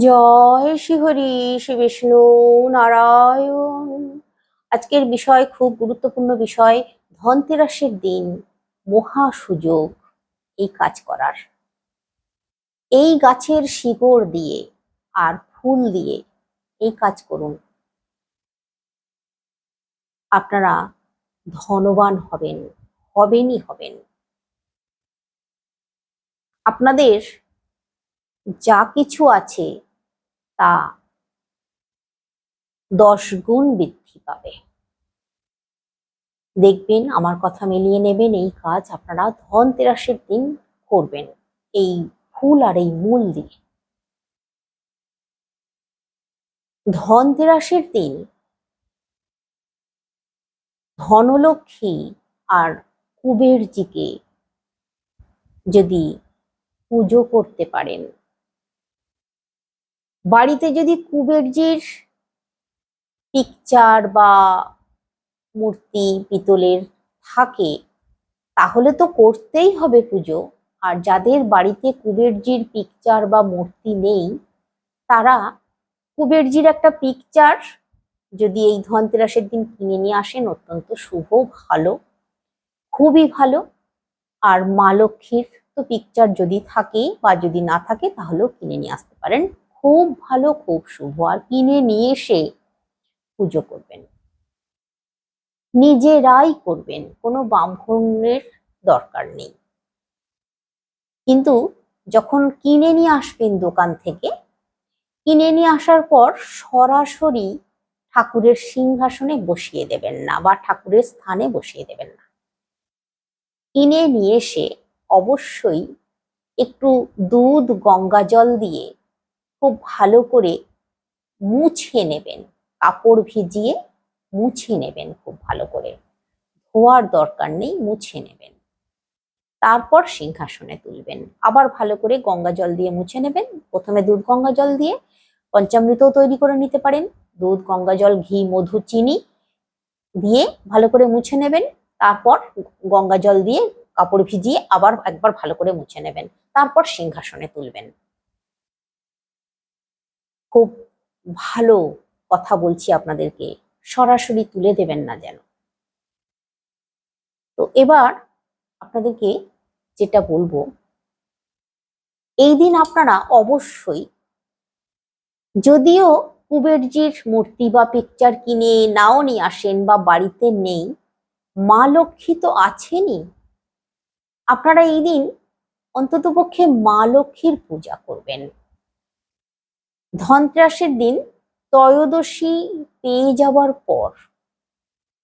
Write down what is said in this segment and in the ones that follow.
জয় শ্রীহরি, শ্রী বিষ্ণু নারায়ণ। আজকের বিষয়, খুব গুরুত্বপূর্ণ বিষয়, ধনতেরাসের দিন, মহা সুযোগ, এই কাজ করার। এই গাছের শিকড় দিয়ে আর ফুল দিয়ে এই কাজ করুন। আপনারা ধনবান হবেন, হবেনই হবেন। আপনাদের যা কিছু আছে তা দশ গুণ বৃদ্ধি পাবে। দেখবেন আমার কথা মিলিয়ে নেবেন, এই কাজ আপনারা ধনতেরাসের দিন করবেন, এই ফুল আর এই মূল দিয়ে। ধনতেরাসের দিন ধনলক্ষ্মী আর কুবেরজিকে যদি পুজো করতে পারেন বাড়িতে যদি কুবেরজির পিকচার বা মূর্তি পিতলের থাকে, তাহলে তো করতেই হবে পুজো। আর যাদের বাড়িতে কুবেরজির পিকচার বা মূর্তি নেই, তারা কুবেরজির একটা পিকচার যদি এই ধনতেরাসের দিন কিনে নিয়ে আসেন, অত্যন্ত শুভ, ভালো, খুবই ভালো। আর মা লক্ষ্মীর তো পিকচার যদি থাকে বা যদি না থাকে, তাহলেও কিনে নিয়ে আসতে পারেন। খুব ভালো, খুব শুভ। আর কিনে নিয়ে এসে পুজো করবেন। নিজেরাই করবেন, কোনো ব্রাহ্মণের দরকার নেই। কিন্তু যখন কিনে নিয়ে আসবেন দোকান থেকে, কিনে নিয়ে আসার পর সরাসরি ঠাকুরের সিংহাসনে বসিয়ে দেবেন না বা ঠাকুরের স্থানে বসিয়ে দেবেন না। কিনে নিয়ে এসে অবশ্যই একটু দুধ, গঙ্গা জল দিয়ে খুব ভালো করে মুছে নেবেন। কাপড় ভিজিয়ে মুছে নেবেন খুব ভালো করে। ধোয়ার দরকার নেই, মুছে নেবেন। তারপর সিংহাসনে তুলবেন। আবার ভালো করে গঙ্গা জল দিয়ে মুছে নেবেন। প্রথমে দুধ গঙ্গা জল দিয়ে পঞ্চামৃতও তৈরি করে নিতে পারেন। দুধ, গঙ্গা জল, ঘি, মধু, চিনি দিয়ে ভালো করে মুছে নেবেন। তারপর গঙ্গা জল দিয়ে কাপড় ভিজিয়ে আবার একবার ভালো করে মুছে নেবেন। তারপর সিংহাসনে তুলবেন। খুব ভালো কথা বলছি আপনাদেরকে। সরাসরি তুলে দেবেন না যেন। তো এবার আপনাদেরকে যেটা বলব, এই দিন আপনারা অবশ্যই যদিও কুবেরজির মূর্তি বা পিকচার কিনে নাও নিয়ে আসেন বা বাড়িতে নেই, মা লক্ষ্মী তো আছেনই। আপনারা এই দিন অন্ততপক্ষে মা লক্ষ্মীর পূজা করবেন। ধনত্রাসের দিন ত্রয়োদশী পেয়ে যাওয়ার পর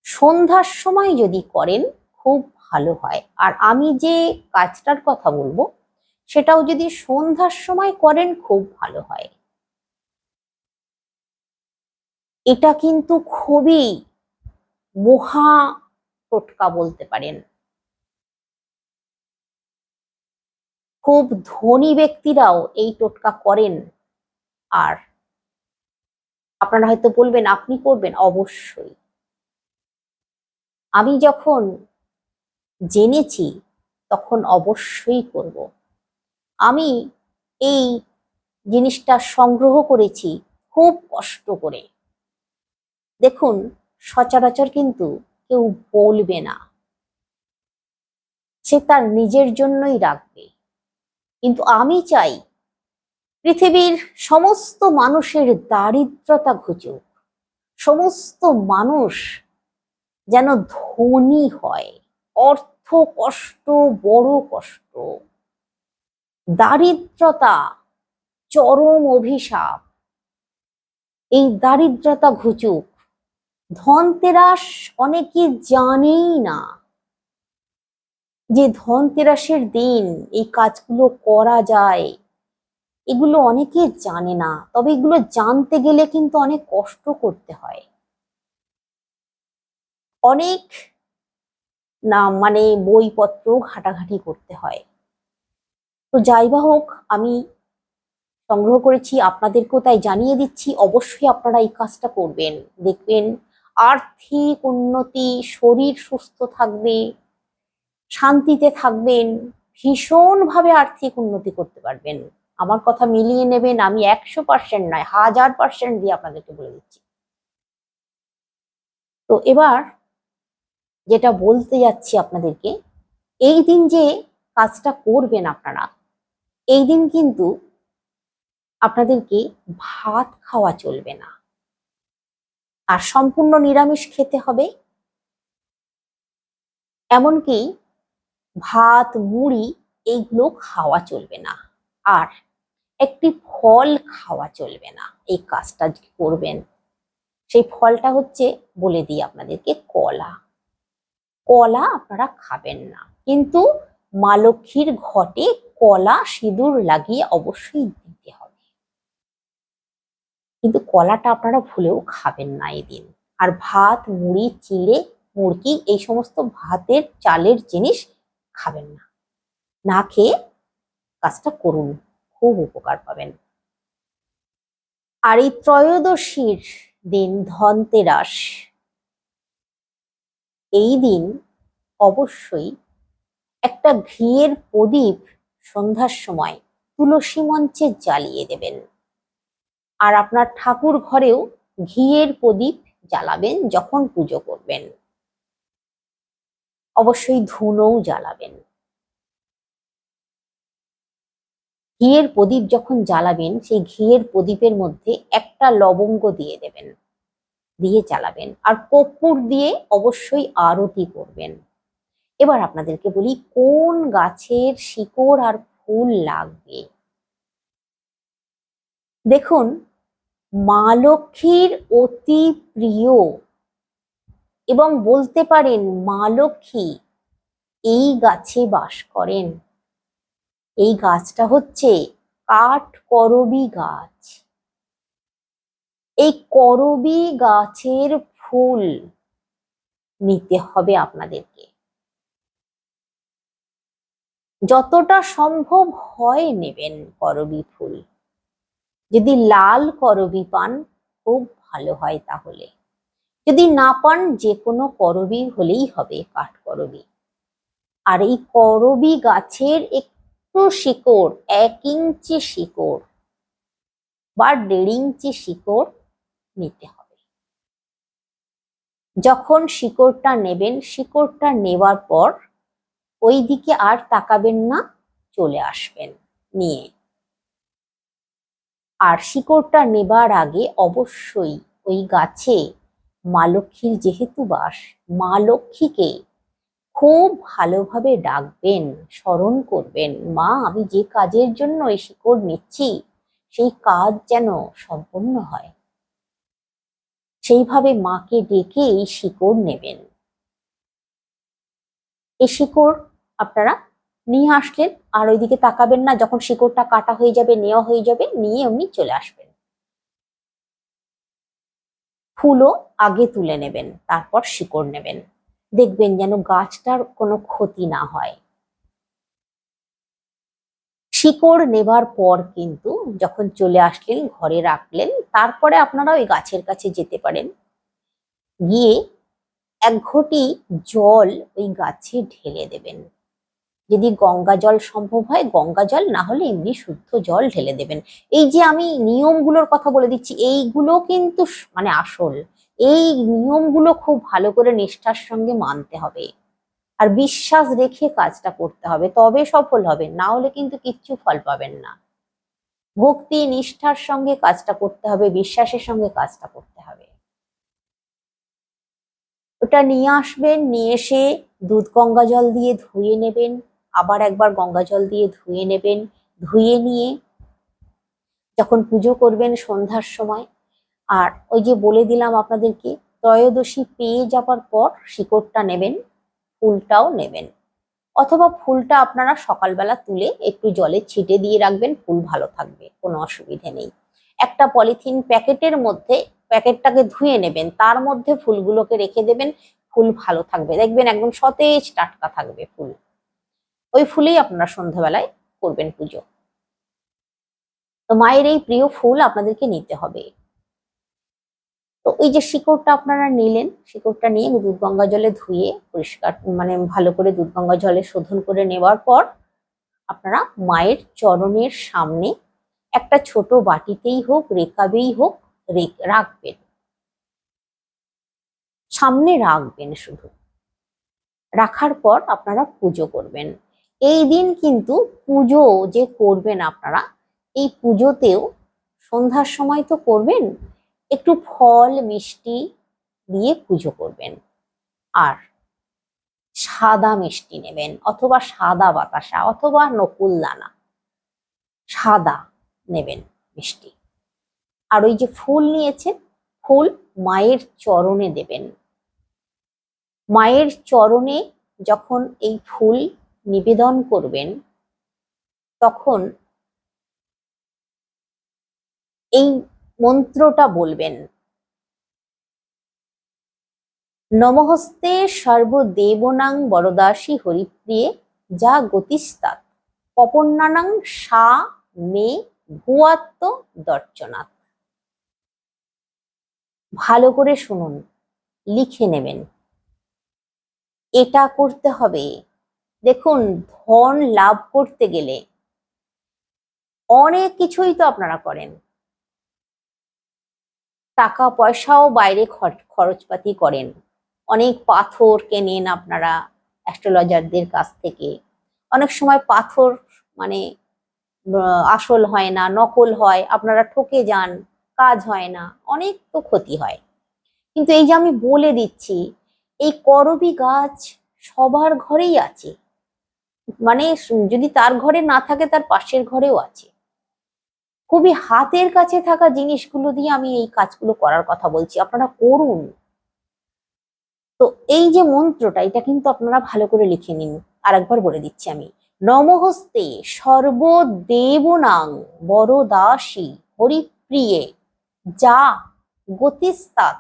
সন্ধ্যার সময় যদি করেন, খুব ভালো হয়। আর আমি যে কাজটার কথা বলব, সেটাও যদি সন্ধ্যার সময় করেন, খুব ভালো হয়। এটা কিন্তু খুবই মহা টোটকা বলতে পারেন। খুব ধনী ব্যক্তিরাও এই টোটকা করেন। আর। আপনারা হয়তো বলবেন, আপনি করবেন? অবশ্যই। আমি যখন জেনেছি, তখন অবশ্যই করব। আমি এই জিনিসটা সংগ্রহ করেছি খুব কষ্ট করে। দেখুন, সচরাচর কিন্তু কেউ বলবে না। সে তার নিজের জন্যই রাখবে। কিন্তু আমি চাই পৃথিবীর সমস্ত মানুষের দারিদ্রতা ঘুচুক। সমস্ত মানুষ যেন ধনী হয়। অর্থ কষ্ট, বড় কষ্ট। দারিদ্রতা, চরম অভিশাপ। এই দারিদ্রতা ঘুচুক। ধনতেরাস অনেকে জানেই না যে ধনতেরাসের দিন এই কাজগুলো করা যায়। এগুলো অনেকে জানে না, তবে এগুলো জানতে গেলে কিন্তু অনেক কষ্ট করতে হয়। অনেক না মানে বইপত্র ঘাটাঘাটি করতে হয়। তো যাই বা হোক, আমি সংগ্রহ করেছি, আপনাদেরকেও তাই জানিয়ে দিচ্ছি, অবশ্যই আপনারা এই কাজটা করবেন। দেখবেন আর্থিক উন্নতি, শরীর সুস্থ থাকবে, শান্তিতে থাকবেন, ভীষণভাবে আর্থিক উন্নতি করতে পারবেন। আমার কথা মিলিয়ে নেবেন, আমি একশো পার্সেন্ট নয়, হাজার পার্সেন্ট দিয়ে আপনাদেরকে বলে দিচ্ছি। তো এবার যেটা বলতে যাচ্ছি আপনাদেরকে, এই দিন যে কাজটা করবেন আপনারা, এই দিন কিন্তু আপনাদেরকে ভাত খাওয়া চলবে না। আর সম্পূর্ণ নিরামিষ খেতে হবে। এমনকি ভাত, মুড়ি, এইগুলো খাওয়া চলবে না। আর একটি ফল খাওয়া চলবে না। এই কাজটা করবেন। সেই ফলটা হচ্ছে বলে দিই আপনাদেরকে, কলা। কলা আপনারা খাবেন না। কিন্তু মা লক্ষ্মীর ঘটে কলা সিঁদুর লাগিয়ে অবশ্যই দিতে হবে। কিন্তু কলাটা আপনারা ভুলেও খাবেন না এদিন। আর ভাত, মুড়ি, চিড়ে, মুরগি এই সমস্ত ভাতের, চালের জিনিস খাবেন না। না খেয়ে কাজটা করুন। খুব উপকার পাবেন। আর এই ত্রয়োদশীর দিন ধনতেরাস এই দিন অবশ্যই একটা ঘিয়ের প্রদীপ সন্ধ্যার সময় তুলসী মঞ্চে জ্বালিয়ে দেবেন। আর আপনার ঠাকুর ঘরেও ঘিয়ের প্রদীপ জ্বালাবেন যখন পুজো করবেন। অবশ্যই ধুনোও জ্বালাবেন। ঘিয়ের প্রদীপ যখন জ্বালাবেন, সেই ঘিয়ের প্রদীপের মধ্যে একটা লবঙ্গ দিয়ে দেবেন। দিয়ে জ্বালাবেন। আর কর্পূর দিয়ে অবশ্যই আরতি করবেন। এবার আপনাদেরকে বলি, কোন গাছের শিকড় আর ফুল লাগবে? দেখুন, মা লক্ষ্মীর অতি প্রিয়। এবং বলতে পারেন, মা লক্ষ্মী এই গাছে বাস করেন। এই গাছটা হচ্ছে কাঠ করবি গাছ। এই করবি গাছের ফুল নিতে হবে আপনাদেরকে। যতটা সম্ভব হয় নেবেন করবি ফুল। যদি লাল করবি পান, খুব ভালো হয় তাহলে। যদি না পান যে কোনো করবি হলেই হবে, কাঠ করবি। আর এই করবি গাছের একটু শিকড়, এক ইঞ্চি শিকড় বা দেড় ইঞ্চি শিকড় নিতে হবে। যখন শিকড়টা নেবেন, শিকড়টা নেওয়ার পর ওই দিকে আর তাকাবেন না, চলে আসবেন নিয়ে। আর শিকড়টা নেবার আগে অবশ্যই ওই গাছে মা লক্ষ্মীর যেহেতু বাস, মা লক্ষ্মীকে খুব ভালোভাবে ডাকবেন, স্মরণ করবেন, মা, আমি যে কাজের জন্য এই শিকড় নিচ্ছি, সেই কাজ যেন সম্পূর্ণ হয়। সেইভাবে মাকে ডেকে এই শিকড় নেবেন। এই শিকড় আপনারা নিয়ে আসলেন, আর ওইদিকে তাকাবেন না, যখন শিকড়টা কাটা হয়ে যাবে, নেওয়া হয়ে যাবে, নিয়ে এমনি চলে আসবেন। ফুলও আগে তুলে নেবেন, তারপর শিকড় নেবেন। দেখবেন যেন গাছটার কোনো ক্ষতি না হয়। শিকড় নেবার পর কিন্তু যখন চলে আসলেন, ঘরে রাখলেন, তারপরে আপনারা ওই গাছের কাছে যেতে পারেন। গিয়ে এক ঘটি জল ওই গাছে ঢেলে দেবেন। যদি গঙ্গা জল সম্ভব হয়, গঙ্গা জল না হলে এমনি শুদ্ধ জল ঢেলে দেবেন। এই যে আমি নিয়মগুলোর কথা বলে দিচ্ছি, এইগুলো কিন্তু মানে আসল। এই নিয়মগুলো খুব ভালো করে নিষ্ঠার সঙ্গে মানতে হবে। আর বিশ্বাস রেখে কাজটা করতে হবে, তবে সফল হবে না হলে কিন্তু কিচ্ছু ফল পাবেন না। ভক্তি, নিষ্ঠার সঙ্গে কাজটা করতে হবে, বিশ্বাসের সঙ্গে কাজটা করতে হবে। ওটা নিয়ে আসবেন, নিয়ে এসে দুধ গঙ্গা জল দিয়ে ধুয়ে নেবেন, আবার একবার গঙ্গা জল দিয়ে ধুয়ে নেবেন, ধুয়ে নিয়ে যখন পুজো করবেন সন্ধ্যার সময় আর ওই যে বলে দিলাম আপনাদেরকে, ত্রয়োদশী পেয়ে যাবার পর শিকড়টা নেবেন, ফুলটাও নেবেন। অথবা ফুলটা আপনারা সকালবেলা তুলে একটু জলে ছিটে দিয়ে রাখবেন, ফুল ভালো থাকবে, কোনো অসুবিধে নেই। একটা পলিথিন প্যাকেটের মধ্যে, প্যাকেটটাকে ধুয়ে নেবেন, তার মধ্যে ফুলগুলোকে রেখে দেবেন, ফুল ভালো থাকবে। দেখবেন একদম সতেজ টাটকা থাকবে ফুল। ওই ফুলেই আপনারা সন্ধ্যাবেলায় করবেন পুজো। তো মায়ের এই প্রিয় ফুল আপনাদেরকে নিতে হবে। তো ওই যে শিকড়টা আপনারা নিলেন, শিকড়টা নিয়ে দুধ গঙ্গা জলে ধুয়ে পরিষ্কার মানে ভালো করে দুধ গঙ্গা জলে শোধন করে নেওয়ার পর আপনারা মায়ের চরণের সামনে একটা ছোট বাটিতেই হোক, রেকাবেই হোক রাখবেন। সামনে রাখবেন শুধু। রাখার পর আপনারা পুজো করবেন। এই দিন কিন্তু পুজো যে করবেন আপনারা, এই পুজোতেও সন্ধ্যার সময় তো করবেন একটু ফল, মিষ্টি দিয়ে পুজো করবেন। আর সাদা মিষ্টি নেবেন অথবা সাদা বাতাসা অথবা নকুল দানা সাদা নেবেন মিষ্টি। আর ওই যে ফুল নিয়েছেন, ফুল মায়ের চরণে দেবেন। মায়ের চরণে যখন এই ফুল নিবেদন করবেন, তখন এই মন্ত্রটা বলবেন। নমহস্তে সর্বদেবনাং বরদাসী হরিপ্রিয়ে, যা গতিস্তাৎ। পপন্নানাং সা মে ভুয়াত্ম দর্শনাথ ভালো করে শুনুন, লিখে নেবেন। এটা করতে হবে। দেখুন, ধন লাভ করতে গেলে অনেক কিছুই তো আপনারা করেন। টাকা পয়সাও বাইরে খর- খরচপাতি করেন। অনেক পাথর কেনেন আপনারা অ্যাস্ট্রোলজারদের কাছ থেকে। অনেক সময় পাথর মানে আসল হয় না, নকল হয়, আপনারা ঠকে যান, কাজ হয় না, অনেক তো ক্ষতি হয়। কিন্তু এই যে আমি বলে দিচ্ছি, এই করবি গাছ সবার ঘরেই আছে। মানে যদি তার ঘরে না থাকে, তার পাশের ঘরেও আছে। খুবই হাতের কাছে থাকা জিনিসগুলো দিয়ে আমি এই কাজগুলো করার কথা বলছি। আপনারা করুন। তো এই যে মন্ত্রটা, এটা কিন্তু আপনারা ভালো করে লিখে নিন। আর একবার বলে দিচ্ছি আমি। নমহস্তে সর্বদেবনাং বরদাসী হরিপ্রিয়ে যা গতিস্তাত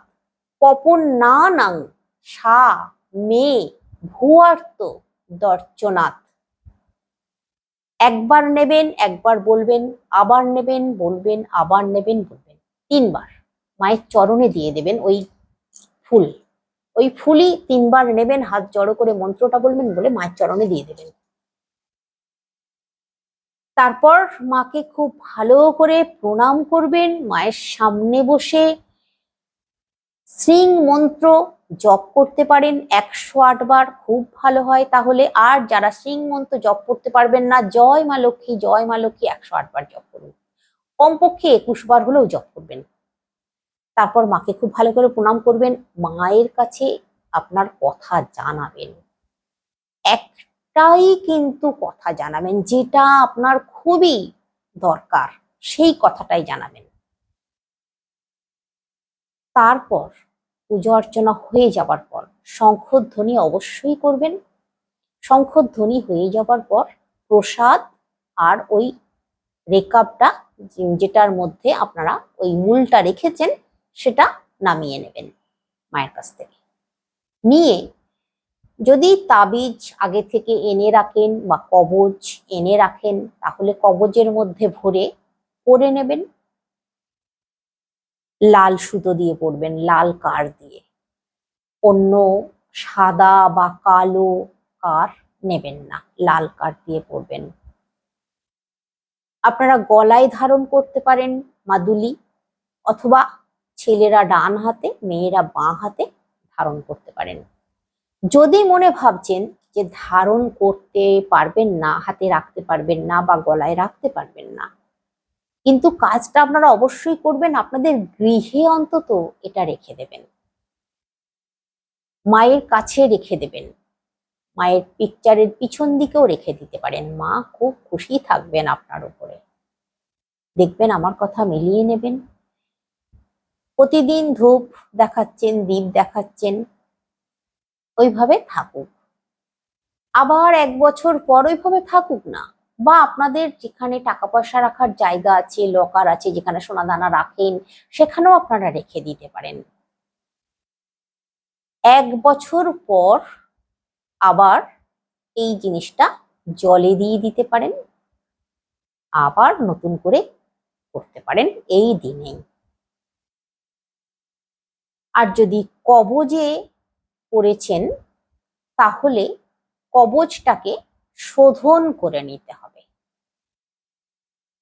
পপন্নানাং সা মে ভুয়ার্ত দর্শনাথ একবার নেবেন, একবার বলবেন, আবার নেবেন, বলবেন, আবার নেবেন, বলবেন। তিনবার। মায়ের চরণে দিয়ে দেবেন ওই ফুল। ওই ফুলই তিনবার নেবেন, হাত জড়ো করে মন্ত্রটা বলবেন বলে মায়ের চরণে দিয়ে দেবেন। তারপর মাকে খুব ভালো করে প্রণাম করবেন। মায়ের সামনে বসে সিং মন্ত্র জপ করতে পারেন একশো আটবার খুব ভালো হয়। তাহলে আর যারা সিং জপ করতে পারবেন না, জয় মা লক্ষ্মী, জয় মা লক্ষ্মী একশো আটবার জপ করুন। কমপক্ষে একুশ বার হলেও জপ করবেন। তারপর মাকে খুব ভালো করে প্রণাম করবেন। মায়ের কাছে আপনার কথা জানাবেন। একটাই কিন্তু কথা জানাবেন, যেটা আপনার খুবই দরকার, সেই কথাটাই জানাবেন। তারপর পুজো অর্চনা হয়ে যাবার পর, শঙ্খধ্বনি অবশ্যই করবেন। শঙ্খধ্বনি হয়ে যাবার পর প্রসাদ আর ওই রেকাপটা যেটার মধ্যে আপনারা ওই মূলটা রেখেছেন, সেটা নামিয়ে নেবেন মায়ের কাছ থেকে। নিয়ে যদি তাবিজ আগে থেকে এনে রাখেন বা কবচ এনে রাখেন, তাহলে কবজের মধ্যে ভরে করে নেবেন। লাল সুতো দিয়ে পরবেন, লাল কার দিয়ে। অন্য সাদা বা কালো কার নেবেন না, লাল কার দিয়ে পরবেন। আপনারা গলায় ধারণ করতে পারেন মাদুলি, অথবা ছেলেরা ডান হাতে, মেয়েরা বাঁ হাতে ধারণ করতে পারেন। যদি মনে ভাবছেন যে ধারণ করতে পারবেন না, হাতে রাখতে পারবেন না বা গলায় রাখতে পারবেন না কিন্তু কাজটা আপনারা অবশ্যই করবেন, আপনাদের গৃহে অন্তত এটা রেখে দেবেন। মায়ের কাছে রেখে দেবেন। মায়ের পিকচারের পিছন দিকেও রেখে দিতে পারেন। মা খুব খুশি থাকবেন আপনার উপরে। দেখবেন আমার কথা মিলিয়ে নেবেন। প্রতিদিন ধূপ দেখাচ্ছেন, দীপ দেখাচ্ছেন, ওইভাবে থাকুক। আবার এক বছর পর ওইভাবে থাকুক না। বা আপনাদের যেখানে টাকা পয়সা রাখার জায়গা আছে লকার আছে, যেখানে সোনা দানা রাখেন, সেখানেও আপনারা রেখে দিতে পারেন। এক বছর পর আবার এই জিনিসটা জলে দিয়ে দিতে পারেন। আবার নতুন করে করতে পারেন এই দিনেই। আর যদি কবজে পড়েছেন, তাহলে কবচটাকে শোধন করে নিতে হবে।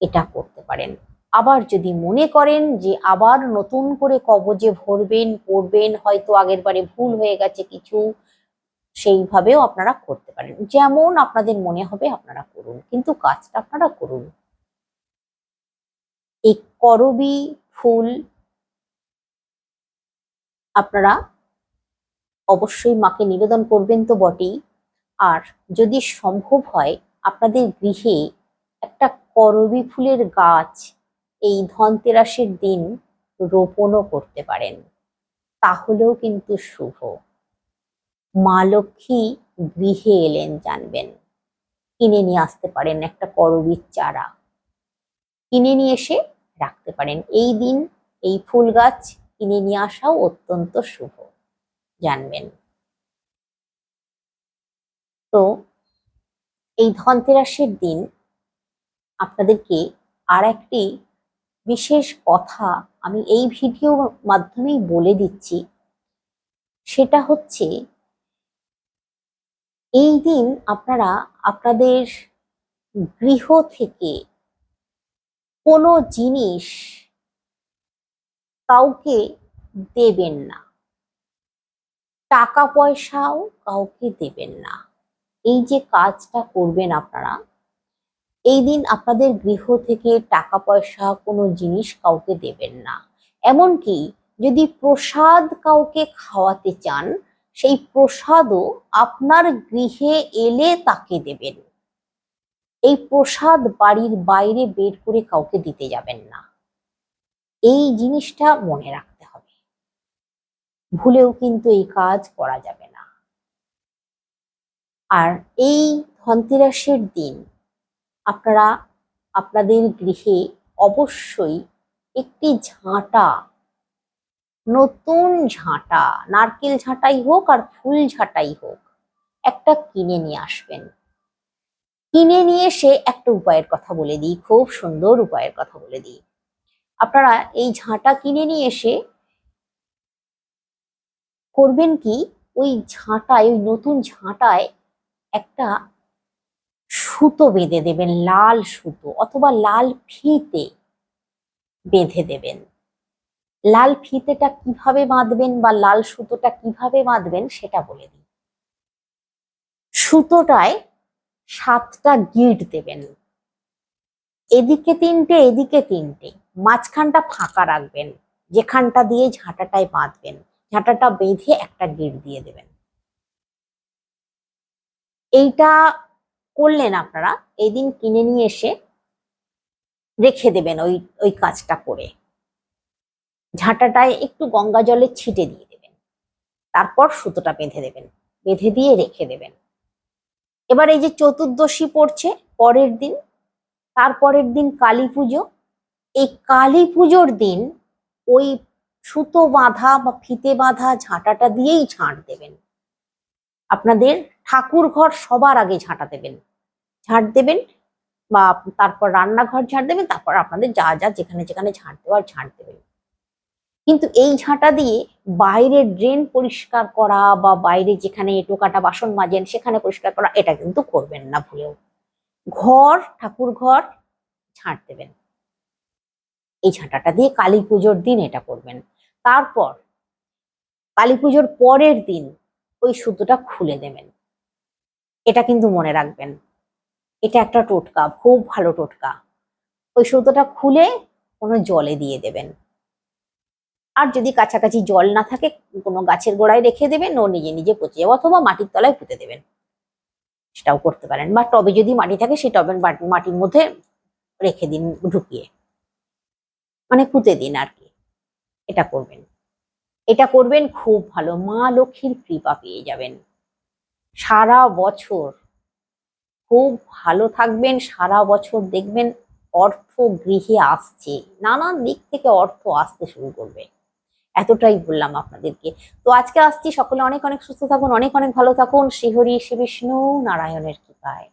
এটা করতে পারেন। আবার যদি মনে করেন যে আবার নতুন করে কবজে ভরবেন, পড়বেন, হয়তো আগের বারে ভুল হয়ে গেছে কিছু, সেইভাবেও আপনারা করতে পারেন। যেমন আপনাদের মনে হবে আপনারা করুন, কিন্তু কাজটা আপনারা করুন। এই করবি ফুল আপনারা অবশ্যই মাকে নিবেদন করবেন তো বটেই। আর যদি সম্ভব হয়, আপনাদের গৃহে একটা করবি ফুলের গাছ এই ধনতেরাসের দিন রোপণও করতে পারেন। তাহলেও কিন্তু শুভ। মা লক্ষ্মী গৃহে এলেন জানবেন। কিনে নিয়ে আসতে পারেন একটা করবির চারা। কিনে নিয়ে এসে রাখতে পারেন। এই দিন এই ফুল গাছ কিনে নিয়ে আসাও অত্যন্ত শুভ, জানবেন। তো এই ধনতেরাসের দিন আপনাদেরকে আর একটি বিশেষ কথা আমি এই ভিডিওর মাধ্যমেই বলে দিচ্ছি। সেটা হচ্ছে, এই দিন আপনারা আপনাদের গৃহ থেকে কোনো জিনিস কাউকে দেবেন না। টাকা পয়সাও কাউকে দেবেন না। এই যে কাজটা করবেন আপনারা, এই দিন আপনাদের গৃহ থেকে টাকা পয়সা কোনো জিনিস কাউকে দেবেন না। এমনকি যদি প্রসাদ কাউকে খাওয়াতে চান, সেই প্রসাদও আপনার গৃহে এলে তাকে দেবেন। এই প্রসাদ বাড়ির বাইরে বের করে কাউকে দিতে যাবেন না। এই জিনিসটা মনে রাখতে হবে। ভুলেও কিন্তু এই কাজ করা যাবে না। আর এই ধনতেরাসের দিন আপনারা আপনাদের গৃহে অবশ্যই একটি ঝাঁটা, নতুন ঝাঁটা, নারকেল ঝাঁটাই হোক আর ফুল ঝাঁটাই হোক, একটা কিনে নিয়ে আসবেন। কিনে নিয়ে এসে একটা উপায়ের কথা বলে দিই, খুব সুন্দর উপায়ের কথা বলে দিই। আপনারা এই ঝাঁটা কিনে নিয়ে এসে করবেন কি? ওই ঝাঁটায়, ওই নতুন ঝাঁটায় একটা সুতো বেঁধে দেবেন, লাল সুতো অথবা লাল ফিতে বেঁধে দেবেন। লাল ফিতেটা কীভাবে বাঁধবেন বা লাল সুতোটা কীভাবে বাঁধবেন সেটা বলে দিই সুতোটায় সাতটা গিট দেবেন। এদিকে তিনটে এদিকে তিনটে। মাঝখানটা ফাঁকা রাখবেন। যেখানটা দিয়ে ঝাঁটাটায় বাঁধবেন। ঝাঁটাটা বেঁধে একটা গিট দিয়ে দেবেন। এইটা করলেন আপনারা এই দিন কিনে নিয়ে এসে রেখে দেবেন ওই ওই কাজটা করে। ঝাঁটাটায় একটু গঙ্গা জলে ছিটে দিয়ে দেবেন। তারপর সুতোটা বেঁধে দেবেন, বেঁধে দিয়ে রেখে দেবেন। এবার এই যে চতুর্দশী পড়ছে, পরের দিন, তারপরের দিন কালী পুজো। এই কালী পুজোর দিন ওই সুতো বাঁধা বা ফিতে বাঁধা ঝাঁটাটা দিয়েই ঝাঁট দেবেন। আপনাদের ঠাকুর ঘর সবার আগে ঝাঁটা দেবেন। ঝাঁট দেবেন বা তারপর রান্নাঘর ঝাঁট দেবেন, তারপর আপনাদের যা যা যেখানে যেখানে ঝাঁট দেওয়ার ঝাঁট দেবেন। কিন্তু এই ঝাঁটা দিয়ে বাইরের ড্রেন পরিষ্কার করা বা বাইরে যেখানে টোকাটা বাসন মাজেন সেখানে পরিষ্কার করা, এটা কিন্তু করবেন না ভুলেও। ঘর ঠাকুর ঘর ঝাঁট দেবেন। এই ঝাঁটাটা দিয়ে কালী পুজোর দিন এটা করবেন। তারপর কালী পুজোর পরের দিন ওই সুতোটা খুলে দেবেন। এটা কিন্তু মনে রাখবেন। এটা একটা টোটকা, খুব ভালো টোটকা। ওই সুতোটা খুলে কোনো জলে দিয়ে দেবেন। আর যদি কাছাকাছি জল না থাকে, কোনো গাছের গোড়ায় রেখে দেবেন ও নিজে নিজে পচে যাবে অথবা মাটির তলায় পুঁতে দেবেন। সেটাও করতে পারেন। বা টবে যদি মাটি থাকে, সেই মাটি- মাটির মধ্যে রেখে দিন ঢুকিয়ে। মানে পুঁতে দিন আর কি। এটা করবেন। এটা করবেন খুব ভালো। মা লক্ষ্মীর কৃপা পেয়ে যাবেন। সারা বছর খুব ভালো থাকবেন, সারা বছর দেখবেন অর্থ গৃহে আসছে, নানান দিক থেকে অর্থ আসতে শুরু করবে। এতটাই বললাম আপনাদেরকে। তো আজকে আসছি, সকলে অনেক অনেক সুস্থ থাকুন, অনেক অনেক ভালো থাকুন। শ্রীহরি, শ্রী বিষ্ণু, নারায়ণের কৃপায়।